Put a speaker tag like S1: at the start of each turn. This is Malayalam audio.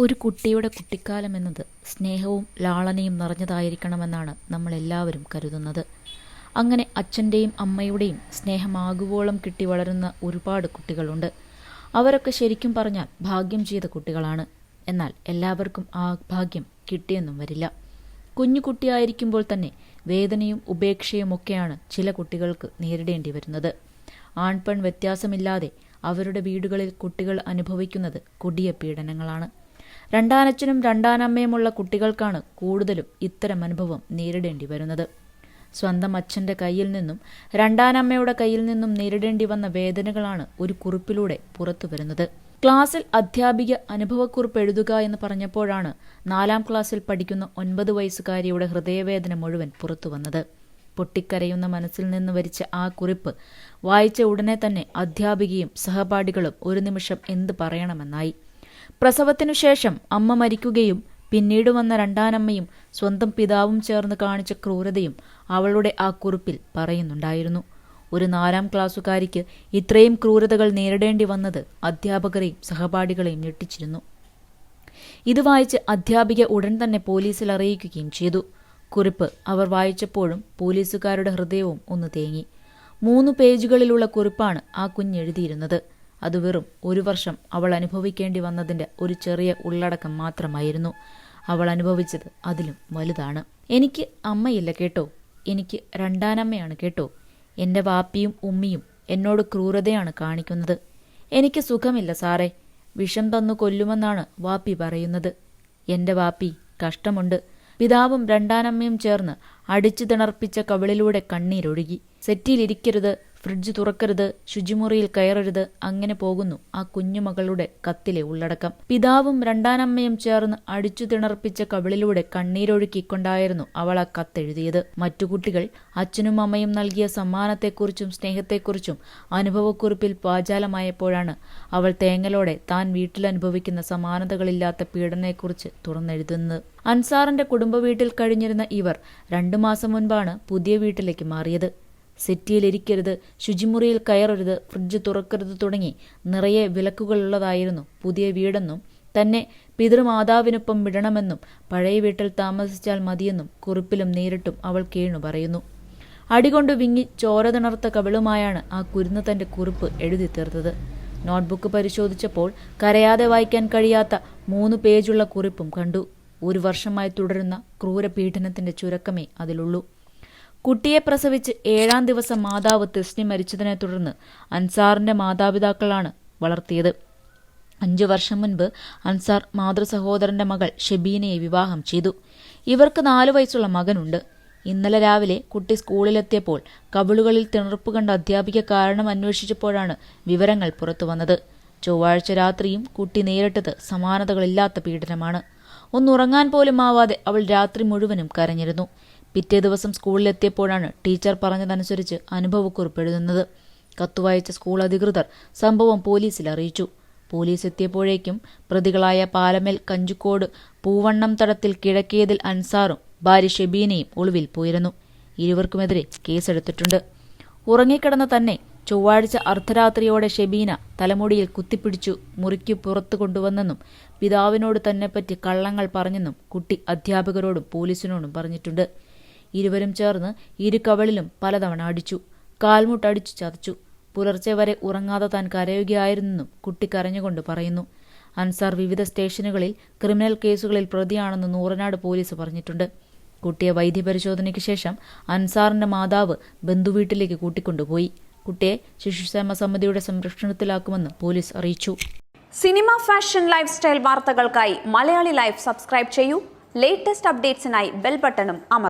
S1: ഒരു കുട്ടിയുടെ കുട്ടിക്കാലം എന്നത് സ്നേഹവും ലാളനയും നിറഞ്ഞതായിരിക്കണമെന്നാണ് നമ്മൾ എല്ലാവരും കരുതുന്നത്. അങ്ങനെ അച്ഛന്റെയും അമ്മയുടെയും സ്നേഹമാകുവോളം കിട്ടി വളരുന്ന ഒരുപാട് കുട്ടികളുണ്ട്. അവരൊക്കെ ശരിക്കും പറഞ്ഞാൽ ഭാഗ്യം ചെയ്ത കുട്ടികളാണ്. എന്നാൽ എല്ലാവർക്കും ആ ഭാഗ്യം കിട്ടിയെന്നും വരില്ല. കുഞ്ഞു കുട്ടിയായിരിക്കുമ്പോൾ തന്നെ വേദനയും ഉപേക്ഷയും ഒക്കെയാണ് ചില കുട്ടികൾക്ക് നേരിടേണ്ടി വരുന്നത്. ആൺപെൺ വ്യത്യാസമില്ലാതെ അവരുടെ വീടുകളിൽ കുട്ടികൾ അനുഭവിക്കുന്നത് കൊടിയ പീഡനങ്ങളാണ്. രണ്ടാനച്ഛനും രണ്ടാനമ്മയുമുള്ള കുട്ടികൾക്കാണ് കൂടുതലും ഇത്തരം അനുഭവം നേരിടേണ്ടി വരുന്നത്. സ്വന്തം അച്ഛന്റെ കയ്യിൽ നിന്നും രണ്ടാനമ്മയുടെ കയ്യിൽ നിന്നും നേരിടേണ്ടി വന്ന വേദനകളാണ് ഒരു കുറിപ്പിലൂടെ പുറത്തു വരുന്നത്. ക്ലാസ്സിൽ അധ്യാപിക അനുഭവക്കുറിപ്പ് എഴുതുക എന്ന് പറഞ്ഞപ്പോഴാണ് നാലാം ക്ലാസ്സിൽ പഠിക്കുന്ന ഒൻപത് വയസ്സുകാരിയുടെ ഹൃദയവേദന മുഴുവൻ പുറത്തു വന്നത്. പൊട്ടിക്കരയുന്ന മനസ്സിൽ നിന്ന് വരിച്ച ആ കുറിപ്പ് വായിച്ച ഉടനെ തന്നെ അധ്യാപികയും സഹപാഠികളും ഒരു നിമിഷം എന്ത് പറയണമെന്നായി. പ്രസവത്തിനു ശേഷം അമ്മ മരിക്കുകയും പിന്നീട് വന്ന രണ്ടാനമ്മയും സ്വന്തം പിതാവും ചേർന്ന് കാണിച്ച ക്രൂരതയും അവളുടെ ആ കുറിപ്പിൽ പറയുന്നുണ്ടായിരുന്നു. ഒരു നാലാം ക്ലാസ്സുകാരിക്ക് ഇത്രയും ക്രൂരതകൾ നേരിടേണ്ടി വന്നത് അധ്യാപകരെയും സഹപാഠികളെയും ഞെട്ടിച്ചിരുന്നു. ഇത് വായിച്ച് അധ്യാപിക ഉടൻ തന്നെ പോലീസിൽ അറിയിക്കുകയും ചെയ്തു. കുറിപ്പ് അവർ വായിച്ചപ്പോഴും പോലീസുകാരുടെ ഹൃദയവും ഒന്ന് തേങ്ങി. മൂന്ന് പേജുകളിലുള്ള കുറിപ്പാണ് ആ കുഞ്ഞെഴുതിയിരുന്നത്. അത് വെറും ഒരു വർഷം അവൾ അനുഭവിക്കേണ്ടി വന്നതിന്റെ ഒരു ചെറിയ ഉള്ളടക്കം മാത്രമായിരുന്നു. അവൾ അനുഭവിച്ചത് അതിലും വലുതാണ്. എനിക്ക് അമ്മയില്ല കേട്ടോ. എനിക്ക് രണ്ടാനമ്മയാണ് കേട്ടോ. എന്റെ വാപ്പിയും ഉമ്മിയും എന്നോട് ക്രൂരതയാണ് കാണിക്കുന്നത്. എനിക്ക് സുഖമില്ല സാറേ. വിഷം തന്നു കൊല്ലുമെന്നാണ് വാപ്പി പറയുന്നത്. എന്റെ വാപ്പി കഷ്ടമുണ്ട്. പിതാവും രണ്ടാനമ്മയും ചേർന്ന് അടിച്ചു തിണർപ്പിച്ച കവിളിലൂടെ കണ്ണീരൊഴുകി. സെറ്റിയിലിരിക്കരുത് ഫ്രിഡ്ജ് തുറക്കരുത് ശുചിമുറിയിൽ കയറരുത് അങ്ങനെ പോകുന്നു ആ കുഞ്ഞുമകളുടെ കത്തിലെ ഉള്ളടക്കം. പിതാവും രണ്ടാനമ്മയും ചേർന്ന് അടിച്ചു തിണർപ്പിച്ച കവിളിലൂടെ കണ്ണീരൊഴുക്കിക്കൊണ്ടായിരുന്നു അവൾ ആ കത്തെഴുതിയത്. മറ്റു കുട്ടികൾ അച്ഛനും അമ്മയും നൽകിയ സമ്മാനത്തെക്കുറിച്ചും സ്നേഹത്തെക്കുറിച്ചും അനുഭവക്കുറിപ്പിൽ പാചാലമായപ്പോഴാണ് അവൾ തേങ്ങലോടെ താൻ വീട്ടിൽ അനുഭവിക്കുന്ന സമാനതകളില്ലാത്ത പീഡനയെക്കുറിച്ച് തുറന്നെഴുതുന്നത്. അൻസാറിന്റെ കുടുംബ വീട്ടിൽ കഴിഞ്ഞിരുന്ന ഇവർ രണ്ടു മാസം മുൻപാണ് പുതിയ വീട്ടിലേക്ക് മാറിയത്. സെറ്റിയിലിരിക്കരുത് ശുചിമുറിയിൽ കയറരുത് ഫ്രിഡ്ജ് തുറക്കരുത് തുടങ്ങി നിറയെ വിലക്കുകളുള്ളതായിരുന്നു പുതിയ വീടെന്നും തന്നെ പിതൃമാതാവിനൊപ്പം വിടണമെന്നും പഴയ വീട്ടിൽ താമസിച്ചാൽ മതിയെന്നും കുറിപ്പിലും നേരിട്ടും അവൾ കേണു പറയുന്നു. അടികൊണ്ട് വിങ്ങി ചോര തിണർത്ത കവിളുമായാണ് ആ കുരുന്ന് തന്റെ കുറിപ്പ് എഴുതി തീർത്തത്. നോട്ട്ബുക്ക് പരിശോധിച്ചപ്പോൾ കരയാതെ വായിക്കാൻ കഴിയാത്ത മൂന്ന് പേജുള്ള കുറിപ്പും കണ്ടു. ഒരു വർഷമായി തുടരുന്ന ക്രൂര പീഡനത്തിന്റെ ചുരുക്കമേ അതിലുള്ളൂ. കുട്ടിയെ പ്രസവിച്ച് ഏഴാം ദിവസം മാതാവ് തെസ്നി മരിച്ചതിനെ തുടർന്ന് അൻസാറിന്റെ മാതാപിതാക്കളാണ് വളർത്തിയത്. അഞ്ചു വർഷം മുൻപ് അൻസാർ മാതൃസഹോദരന്റെ മകൾ ഷെബീനയെ വിവാഹം ചെയ്തു. ഇവർക്ക് നാലു വയസ്സുള്ള മകനുണ്ട്. ഇന്നലെ രാവിലെ കുട്ടി സ്കൂളിലെത്തിയപ്പോൾ കവിളുകളിൽ തിണർപ്പ് കണ്ട അധ്യാപിക കാരണം അന്വേഷിച്ചപ്പോഴാണ് വിവരങ്ങൾ പുറത്തു വന്നത്. ചൊവ്വാഴ്ച രാത്രിയും കുട്ടി നേരിട്ടത് സമാനതകളില്ലാത്ത പീഡനമാണ്. ഒന്നുറങ്ങാൻ പോലും ആവാതെ അവൾ രാത്രി മുഴുവനും കരഞ്ഞിരുന്നു. പിറ്റേ ദിവസം സ്കൂളിലെത്തിയപ്പോഴാണ് ടീച്ചർ പറഞ്ഞതനുസരിച്ച് അനുഭവക്കുറിപ്പ് എഴുതുന്നത്. കത്തുവായിച്ച സ്കൂൾ അധികൃതർ സംഭവം പോലീസിൽ അറിയിച്ചു. പോലീസ് എത്തിയപ്പോഴേക്കും പ്രതികളായ പാലമേൽ കഞ്ചുക്കോട് പൂവണ്ണം തടത്തിൽ കിഴക്കിയതിൽ അൻസാറും ഭാര്യ ഷെബീനയും ഒളിവിൽ പോയിരുന്നു. ഇരുവർക്കുമെതിരെ കേസെടുത്തിട്ടുണ്ട്. ഉറങ്ങിക്കിടന്ന തന്നെ ചൊവ്വാഴ്ച അർദ്ധരാത്രിയോടെ ഷെബീന തലമുടിയിൽ കുത്തിപ്പിടിച്ചു മുറിക്കു പുറത്തു കൊണ്ടുവന്നെന്നും പിതാവിനോട് തന്നെപ്പറ്റി കള്ളങ്ങൾ പറഞ്ഞെന്നും കുട്ടി അധ്യാപകരോടും പോലീസിനോടും പറഞ്ഞിട്ടുണ്ട്. ഇരുവരും ചേർന്ന് ഇരുകവളിലും പലതവണ അടിച്ചു. കാൽമുട്ടടിച്ചു ചതച്ചു. പുലർച്ചെ വരെ ഉറങ്ങാതെ താൻ കരയുകയായിരുന്നെന്നും കുട്ടി കരഞ്ഞുകൊണ്ട് പറയുന്നു. അൻസാർ വിവിധ സ്റ്റേഷനുകളിൽ ക്രിമിനൽ കേസുകളിൽ പ്രതിയാണെന്ന് നൂറനാട് പോലീസ് പറഞ്ഞിട്ടുണ്ട്. കുട്ടിയെ വൈദ്യപരിശോധനയ്ക്ക് ശേഷം അൻസാറിന്റെ മാതാവ് ബന്ധുവീട്ടിലേക്ക് കൂട്ടിക്കൊണ്ടുപോയി. കുട്ടിയെ ശിശുക്ഷേമ സമിതിയുടെ സംരക്ഷണത്തിലാക്കുമെന്ന് പോലീസ് അറിയിച്ചു.
S2: സിനിമ ഫാഷൻ ലൈഫ് സ്റ്റൈൽ വാർത്തകൾക്കായി മലയാളി ലൈഫ് സബ്സ്ക്രൈബ് ചെയ്യൂ. ലേറ്റസ്റ്റ് അപ്ഡേറ്റ്സിനായി ബെൽ ബട്ടണും അമർ